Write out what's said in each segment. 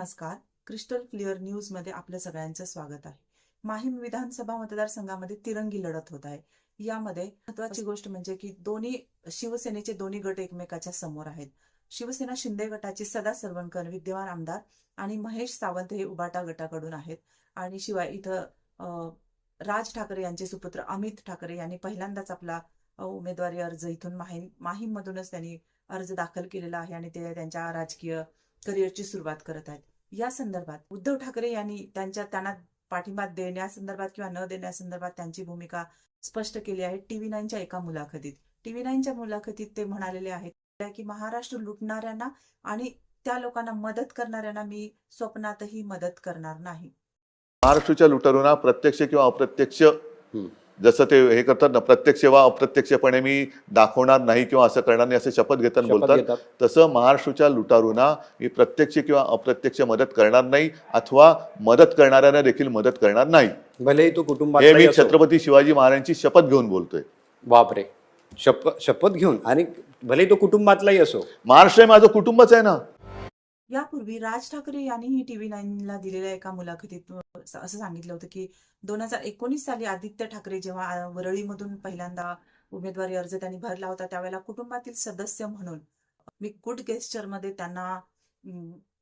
नमस्कार. Crystal clear न्यूजमध्ये आपलं सगळ्यांचं स्वागत आहे. माहीम विधानसभा मतदारसंघामध्ये तिरंगी लढत होत आहे. यामध्ये महत्वाची गोष्ट म्हणजे की दोन्ही शिवसेनेचे दोन्ही गट एकमेकाच्या समोर आहेत. शिवसेना शिंदे गटाचे सदा सरवणकर विद्यमान आमदार आणि महेश सावंत हे उबाटा गटाकडून आहेत. आणि शिवाय इथं राज ठाकरे यांचे सुपुत्र अमित ठाकरे यांनी पहिल्यांदाच आपला उमेदवारी अर्ज इथून माहीम माहीम मधूनच त्यांनी अर्ज दाखल केलेला आहे आणि ते त्यांच्या राजकीय करिअरची सुरुवात करत आहेत. या संदर्भात उद्धव ठाकरे यांनी त्यांच्या त्यांना पाठिंबा देण्यासंदर्भात किंवा न देण्यासंदर्भात त्यांची भूमिका स्पष्ट केली आहे. टीव्ही नाईनच्या एका मुलाखतीत. टीव्ही नाईनच्या मुलाखतीत ते म्हणालेले आहेत की महाराष्ट्र लुटणाऱ्यांना आणि त्या लोकांना मदत करणाऱ्यांना मी स्वप्नातही मदत करणार नाही. महाराष्ट्राच्या लुटारूंना प्रत्यक्ष किंवा अप्रत्यक्ष जसं ते हे करतात ना प्रत्यक्ष वा अप्रत्यक्षपणे मी दाखवणार नाही किंवा असं करणार नाही असं शपथ घेताना बोलतात. तसं महाराष्ट्राच्या लुटारूंना मी प्रत्यक्ष किंवा अप्रत्यक्ष मदत करणार नाही अथवा मदत करणाऱ्यांना देखील मदत करणार नाही. भलेही तो हे कुटुंबात मी छत्रपती शिवाजी महाराजांची शपथ घेऊन बोलतोय. बापरे. शपथ शपथ घेऊन आणि भलेही तो कुटुंबातलाही असो. महाराष्ट्र हे माझं कुटुंबच आहे ना. यापूर्वी राज ठाकरे यांनीही टीव्ही नाईनला दिलेल्या एका मुलाखतीत असं सांगितलं होतं की दोन हजार एकोणीस साली आदित्य ठाकरे जेव्हा वरळीमधून पहिल्यांदा उमेदवारी अर्ज त्यांनी भरला होता त्यावेळेला कुटुंबातील सदस्य म्हणून मी गुडमध्ये त्यांना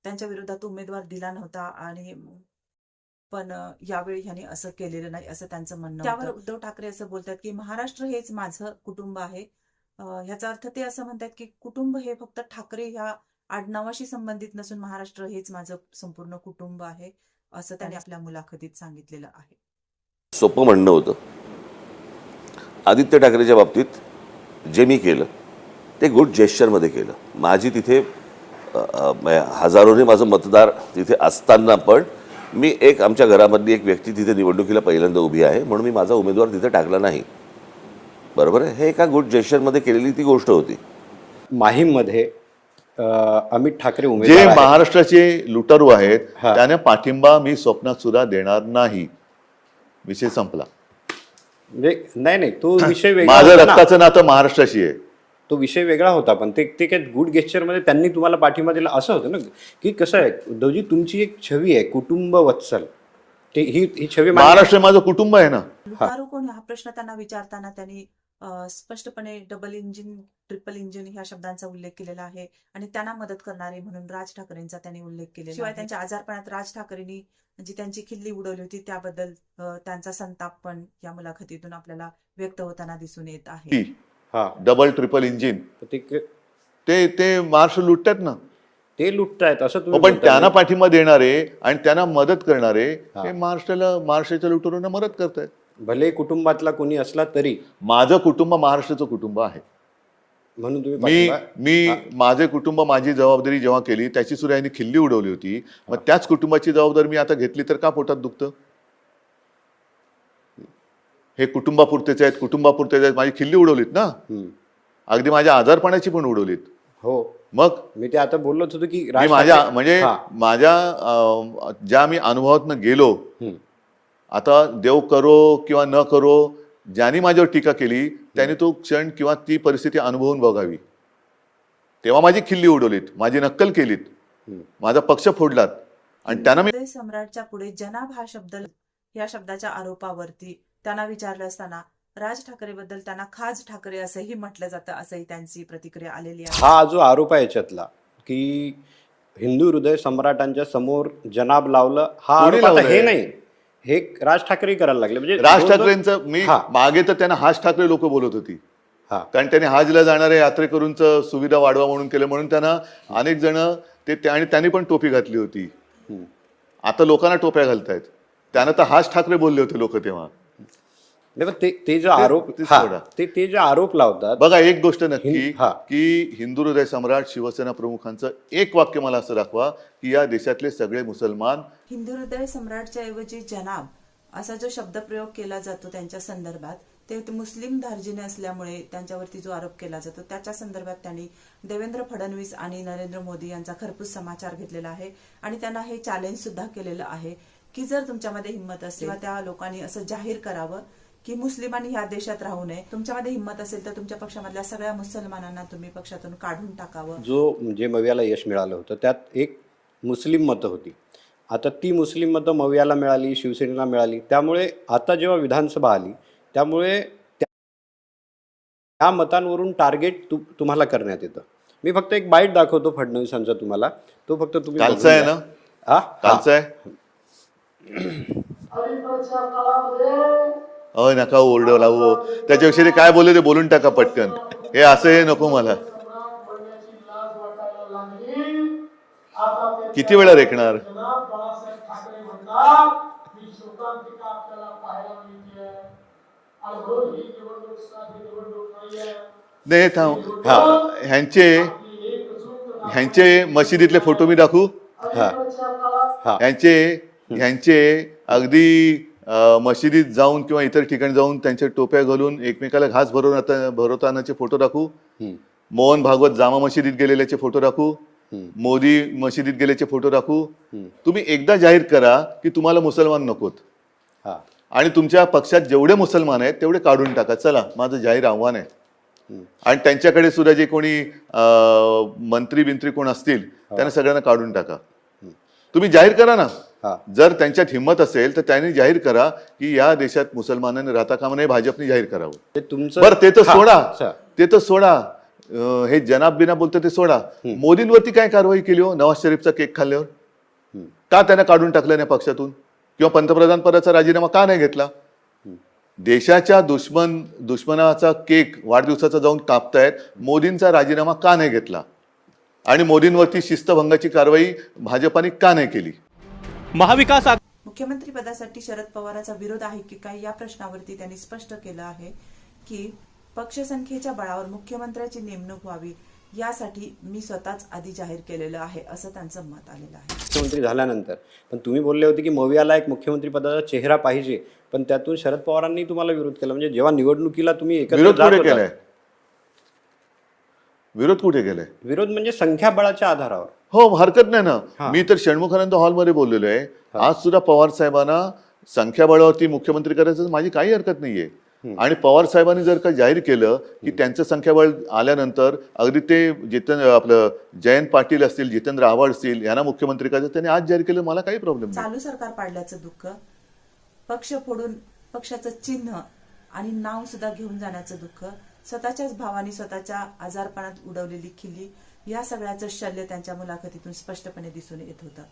त्यांच्या विरोधात उमेदवार दिला नव्हता आणि पण यावेळी ह्यांनी असं केलेलं नाही असं त्यांचं म्हणणं त्यावर उद्धव ठाकरे असं बोलतात की महाराष्ट्र हेच माझं कुटुंब आहे. ह्याचा अर्थ ते असं म्हणतात की कुटुंब हे फक्त ठाकरे ह्या आडनावाशी संबंधित नसून महाराष्ट्र हेच माझं संपूर्ण कुटुंब आहे असं त्यांनी आपल्या मुलाखतीत सांगितलेलं आहे. सोपं म्हणणं होतं. आदित्य ठाकरेच्या बाबतीत जे मी केलं ते गुड जेस्चरमध्ये केलं. माझी तिथे हजारोने माझं मतदार तिथे असताना पण मी एक आमच्या घरामधली एक व्यक्ती तिथे निवडणुकीला पहिल्यांदा उभी आहे म्हणून मी माझा उमेदवार तिथे टाकला नाही. बरोबर आहे? हे एका गुड जेस्चरमध्ये केलेली ती गोष्ट होती. माहीममध्ये अमित ठाकरे जे. महाराष्ट्राचे लुटारू आहेत. त्यांना पाठिंबा मी स्वप्नात सुद्धा देणार नाही. विषय संपला. म्हणजे नाही नाही तो विषय वेगळा माझं. रक्ताचं नातं महाराष्ट्राशी आहे. तो विषय वेगळा होता पण ते ते काय गुड गेस्चरमध्ये त्यांनी तुम्हाला पाठिंबा दिला असं होतं ना? की कसं आहे उद्धवजी तुमची एक छवी आहे कुटुंब वत्सल. ते ही ही छवी महाराष्ट्र माझं कुटुंब आहे ना? हा प्रश्न त्यांना विचारताना त्यांनी स्पष्टपणे डबल इंजिन ट्रिपल इंजिन ह्या शब्दांचा उल्लेख केलेला आहे आणि त्यांना मदत करणारे म्हणून राज ठाकरेंचा त्यांनी उल्लेख केलेला शिवाय त्यांच्या आजारपणात राज ठाकरेंनी जी त्यांची खिल्ली उडवली होती त्याबद्दल त्यांचा संताप पण या मुलाखतीतून आपल्याला व्यक्त होताना दिसून येत आहे. हा डबल ट्रिपल इंजिन ते ते महाराष्ट्र लुटतात ना? ते लुटतायत असं हो, तुम्ही पण. त्यांना पाठिंबा देणारे आणि त्यांना मदत करणारे हा. हे. महाराष्ट्राला महाराष्ट्राच्या लुटारूंना मदत करतायत. भले कुटुंबातला कोणी असला तरी. माझं कुटुंब महाराष्ट्राचं कुटुंब आहे. म्हणून तुम्ही मी पाठिंबा- मी माझे कुटुंब माझी जबाबदारी जेव्हा केली त्याची सुद्धा यांनी खिल्ली उडवली होती. मग त्याच कुटुंबाची जबाबदारी मी आता घेतली तर का पोटात दुखतं? हे कुटुंबापुरतेच आहेत कुटुंबापुरतेच आहेत माझी खिल्ली उडवलीत ना? हम्म. अगदी माझ्या आजारपणाची पण उडवलीत. हो. मग? मी ते आता बोललोच होतो की मी राज माझ्या ठाकरे- म्हणजे हा. माझ्या अं, ज्या मी अनुभवातनं गेलो हम्म. आता देव करो किंवा न करो ज्यांनी माझ्यावर टीका केली त्यांनी तो क्षण किंवा ती परिस्थिती अनुभवून बघावी तेव्हा माझी खिल्ली उडवलीत माझी नक्कल केलीत. माझा पक्ष फोडलात आणि त्यांना मी सम्राटच्या पुढे जनाब हा शब्द या शब्दाच्या आरोपावरती त्यांना विचारलं असताना राज ठाकरे बद्दल त्यांना खाज ठाकरे असंही म्हटलं जातं असंही त्यांची प्रतिक्रिया आलेली आहे हा जो आरोप आहे याच्यातला की हिंदू हृदय सम्राटांच्या समोर जनाब लावलं हा आरोप? हे नाही हे राज ठाकरे करायला लागले. म्हणजे राज ठाकरेंचं मी. मागे तर त्यांना हाज ठाकरे लोक बोलत होती. हा. कारण त्यांनी हाजला जाणाऱ्या यात्रेकरूंचं सुविधा वाढवा म्हणून केलं म्हणून त्यांना अनेक जण ते आणि त्यांनी पण टोपी घातली होती. आता लोकांना टोप्या घालतायत. त्यांना तर हाच ठाकरे बोलले होते लोक तेव्हा. नाही, पण ते ते जो आरोप ते हा, सोडा. ते ते जे आरोप लावतात बघा एक गोष्ट नक्की हिंद- हा. की हिंदू हृदय सम्राट शिवसेना प्रमुखांचं एक वाक्य मला असं दाखवा की या देशातले सगळे मुसलमान हिंदू हृदय सम्राटच्या ऐवजी जनाब असा जो शब्दप्रयोग केला जातो त्यांच्या संदर्भात ते ते मुस्लिम धार्जिने असल्यामुळे त्यांच्यावरती जो आरोप केला जातो त्याच्या संदर्भात त्यांनी देवेंद्र फडणवीस आणि नरेंद्र मोदी यांचा खरपूस समाचार घेतलेला आहे आणि त्यांना हे चॅलेंज सुद्धा केलेलं आहे की जर तुमच्यामध्ये हिंमत असेल किंवा त्या लोकांनी असं जाहीर करावं की मुस्लिमांनी ह्या देशात राहू नये. तुमच्यामध्ये हिंमत असेल तर तुमच्या पक्षामधल्या सगळ्या मुसलमानांना तुम्ही पक्षातून काढून टाकावं. जो जे मवियाला यश मिळालं होतं त्यात एक मुस्लिम मतं होती. आता ती मुस्लिम मतं मवियाला मिळाली शिवसेनेला मिळाली. त्यामुळे आता जेव्हा विधानसभा आली त्यामुळे त्या मतांवरून टार्गेट तु तुम्हाला करण्यात येतं. मी फक्त एक बाईट दाखवतो फडणवीसांचा तुम्हाला. तो फक्त तुम्ही आहे. ना? हा? कालचा आहे? अ नका ओरडू लावू त्याच्याविषयी ते काय बोलले ते बोलून टाका पटकन. हे असं हे नको मला. किती वेळा रेखणार? ही ही नाही थांब. ह्यांचे ही एकजूट ह्यांचे मशिदीतले फोटो मी दाखवू? काळात हा. ह्यांचे ह्यांचे अगदी मशिदीत जाऊन किंवा इतर ठिकाणी जाऊन त्यांच्या टोप्या घालून एकमेकाला घास भरवून भरवतानाचे फोटो दाखवू. मोहन भागवत जामा मशिदीत गेलेल्याचे फोटो दाखवू. मोदी मशिदीत गेल्याचे फोटो दाखवू. तुम्ही एकदा जाहीर करा की तुम्हाला मुसलमान नकोत. हा. आणि तुमच्या पक्षात जेवढे मुसलमान आहेत तेवढे काढून टाका. चला माझं जाहीर आव्हान आहे. आणि त्यांच्याकडे सुद्धा जे कोणी मंत्री बिंत्री कोण असतील त्यांना सगळ्यांना काढून टाका. तुम्ही जाहीर करा ना. जर त्यांच्यात हिंमत असेल तर त्यांनी जाहीर करा की या देशात मुसलमानांनी राहता कामा नये भाजपने जाहीर करावं. ते तुमचं बरं ते तर सोडा. ते तर सोडा. अं, हे जनाब बिना बोलतं ते सोडा. मोदींवरती काय कारवाई केली हो नवाज शरीफचा केक खाल्ल्यावर? का त्यांना काढून टाकलं नाही पक्षातून? किंवा पंतप्रधान पदाचा राजीनामा का नाही घेतला? देशाच्या दुश्मन दुश्मनाचा केक वाढदिवसाचा जाऊन कापतायत मोदींचा राजीनामा का नाही घेतला? आणि मोदींवरती शिस्तभंगाची कारवाई भाजपाने का नाही केली? महाविकास आघाडी मुख्यमंत्री पदासाठी शरद पवारांचा विरोध आहे की काय या प्रश्नावरती त्यांनी स्पष्ट केलं आहे की पक्षसंख्येच्या बळावर मुख्यमंत्र्याची नेमणूक व्हावी यासाठी मी स्वतःच आधी जाहीर केलेलं आहे असं त्यांचं मत आलेलं आहे. मुख्यमंत्री झाल्यानंतर. पण तुम्ही बोलले होते की मवियाला एक मुख्यमंत्री पदाचा चेहरा पाहिजे पण त्यातून शरद पवारांनी तुम्हाला विरोध केला. म्हणजे जेव्हा निवडणुकीला तुम्ही एकत्र जात होता- विरोध कुठे केलाय? विरोध म्हणजे संख्याबळाच्या आधारावर. हो हरकत नाही ना. मी तर षण्मुखानंद हॉलमध्ये बोललेलो आहे. आज सुद्धा पवार साहेबांना संख्याबळावरती मुख्यमंत्री करायचं माझी काही हरकत नाहीये. आणि पवार साहेबांनी जर का जाहीर केलं की त्यांचं संख्याबळ आल्यानंतर अगदी ते जितेंद्र आपलं जयंत पाटील असतील जितेंद्र आव्हाड असतील यांना मुख्यमंत्री करायचं त्यांनी आज जाहीर केलं मला काही प्रॉब्लेम नाही. चालू सरकार पाडल्याचं दुःख पक्ष फोडून पक्षाचं चिन्ह आणि नाव सुद्धा घेऊन जाण्याचं दुःख स्वतःच्याच भावानी स्वतःच्या आजारपणात उडवलेली खिल्ली या सगळ्याचं शल्य त्यांच्या मुलाखतीतून स्पष्टपणे दिसून येत होतं.